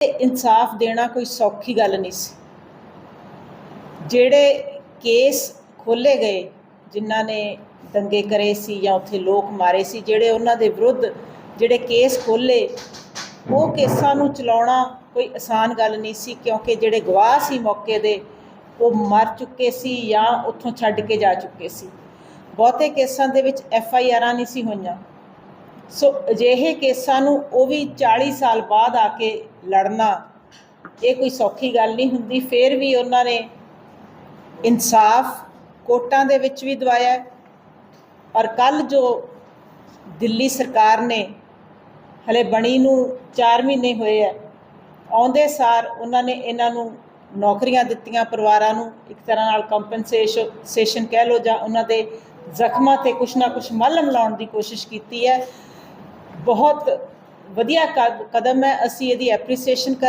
ਇਨਸਾਫ ਦੇਣਾ ਕੋਈ ਸੌਖੀ ਗੱਲ ਨਹੀਂ ਸੀ। ਜਿਹੜੇ ਕੇਸ ਖੋਲੇ ਗਏ, ਜਿਨ੍ਹਾਂ ਨੇ ਦੰਗੇ ਕਰੇ ਸੀ ਜਾਂ ਉੱਥੇ ਲੋਕ ਮਾਰੇ ਸੀ, ਜਿਹੜੇ ਉਹਨਾਂ ਦੇ ਵਿਰੁੱਧ ਜਿਹੜੇ ਕੇਸ ਖੋਲੇ ਉਹ ਕੇਸਾਂ ਨੂੰ ਚਲਾਉਣਾ ਕੋਈ ਆਸਾਨ ਗੱਲ ਨਹੀਂ ਸੀ, ਕਿਉਂਕਿ ਜਿਹੜੇ ਗਵਾਹ ਸੀ ਮੌਕੇ ਦੇ, ਉਹ ਮਰ ਚੁੱਕੇ ਸੀ ਜਾਂ ਉੱਥੋਂ ਛੱਡ ਕੇ ਜਾ ਚੁੱਕੇ ਸੀ। ਬਹੁਤੇ ਕੇਸਾਂ ਦੇ ਵਿੱਚ ਐਫ ਆਈ ਆਰਾਂ ਨਹੀਂ ਸੀ ਹੋਈਆਂ। ਸੋ ਅਜਿਹੇ ਕੇਸਾਂ ਨੂੰ ਉਹ ਵੀ 40 ਸਾਲ ਬਾਅਦ ਆ ਕੇ ਲੜਨਾ, ਇਹ ਕੋਈ ਸੌਖੀ ਗੱਲ ਨਹੀਂ ਹੁੰਦੀ। ਫਿਰ ਵੀ ਉਹਨਾਂ ਨੇ ਇਨਸਾਫ ਕੋਟਾਂ ਦੇ ਵਿੱਚ ਵੀ ਦਵਾਇਆ ਔਰ ਕੱਲ ਜੋ ਦਿੱਲੀ ਸਰਕਾਰ ਨੇ ਹਲੇ ਬਣੀ ਨੂੰ 4 ਮਹੀਨੇ ਹੋਏ ਆ ਆਉਂਦੇ ਸਾਰ ਉਹਨਾਂ ਨੇ ਇਹਨਾਂ ਨੂੰ ਨੌਕਰੀਆਂ ਦਿੱਤੀਆਂ ਪਰਿਵਾਰਾਂ ਨੂੰ, ਇੱਕ ਤਰ੍ਹਾਂ ਨਾਲ ਕੰਪਨਸੇਸ਼ਨ ਕਹਿ ਲਓ ਜਾਂ ਉਹਨਾਂ ਦੇ ਜ਼ਖਮਾਂ ਤੇ ਕੁਛ ਨਾ ਕੁਛ ਮੱਲਮ ਲਾਉਣ ਦੀ ਕੋਸ਼ਿਸ਼ ਕੀਤੀ ਹੈ। ਬਹੁਤ ਵਧੀਆ ਕਦ- ਕਦਮ ਹੈ ਅਸੀਂ ਇਹਦੀ ਐਪਰੀਸੀਏਸ਼ਨ ਕਰ